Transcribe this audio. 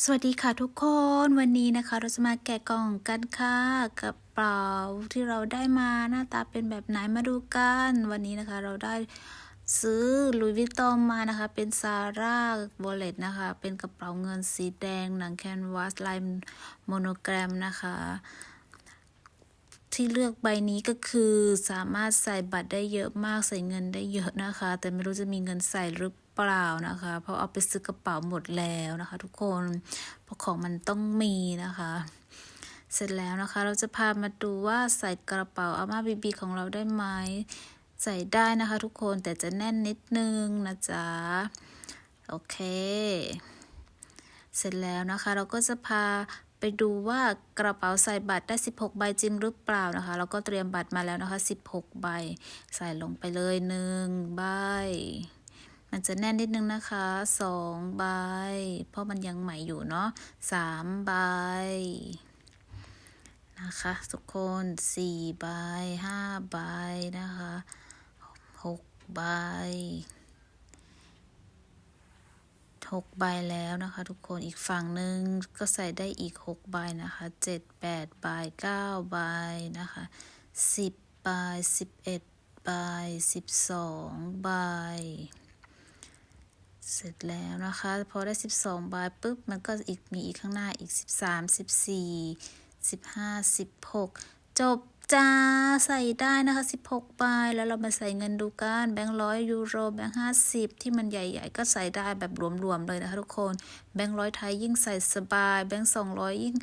สวัสดีค่ะทุกคนวันนี้นะคะเราจะมาแกะกล่องกันค่ะกระเป๋าที่เราได้มาหน้าตาเป็นแบบไหนมาดูกัน วันนี้นะคะเราได้ซื้อลุยวิตตองมานะคะ เป็นซาร่าวอลเล็ตนะคะ เป็นกระเป๋าเงินสีแดง หนังแคนวาสลายโมโนแกรมนะคะ ที่เลือกใบนี้ก็คือสามารถใส่บัตรได้เยอะมากใส่เงินได้เยอะนะคะ แต่ไม่รู้จะมีเงินใส่หรือ เปล่านะคะ เพราะเอาไปซื้อกระเป๋าหมดแล้วนะคะ ทุกคนเพราะของมันต้องมีนะคะ เสร็จแล้วนะคะ เราจะพามาดูว่าใส่กระเป๋าอาม่าบีบีของเราได้ไหมใส่ได้นะคะ ทุกคนแต่จะแน่นนิดนึงนะจ๊ะโอเค เสร็จแล้วนะคะ เราก็จะพาไปดูว่ากระเป๋าใส่บัตรได้ 16 ใบจริงหรือเปล่านะคะ เราก็เตรียมบัตรมาแล้วนะคะ 16 ใบ ใส่ลงไปเลยหนึ่งใบ มันจะแน่นนิดนึงนะคะสองใบ เพราะมันยังใหม่อยู่เนาะสามใบนะคะทุกคนสี่ใบห้าใบนะคะหกใบหกใบแล้วนะคะทุกคนอีกฝั่งหนึ่งก็ใส่ได้อีกหกใบนะคะเจ็ดแปดใบเก้าใบนะคะสิบใบสิบเอ็ดใบสิบสองใบ เสร็จแล้วนะคะ พอได้สิบสองใบปุ๊บ มันก็อีกมีอีกข้างหน้าอีกสิบสามสิบสี่สิบห้าสิบหกจบจ้าใส่ได้นะคะสิบหกใบ แล้วเรามาใส่เงินดูกันแบงค์ร้อยยูโรแบงค์ห้าสิบที่มันใหญ่ๆ ก็ใส่ได้แบบรวมๆเลยนะคะทุกคน แบงค์ร้อยไทยยิ่งใส่สบาย แบงค์สองร้อยยิ่ง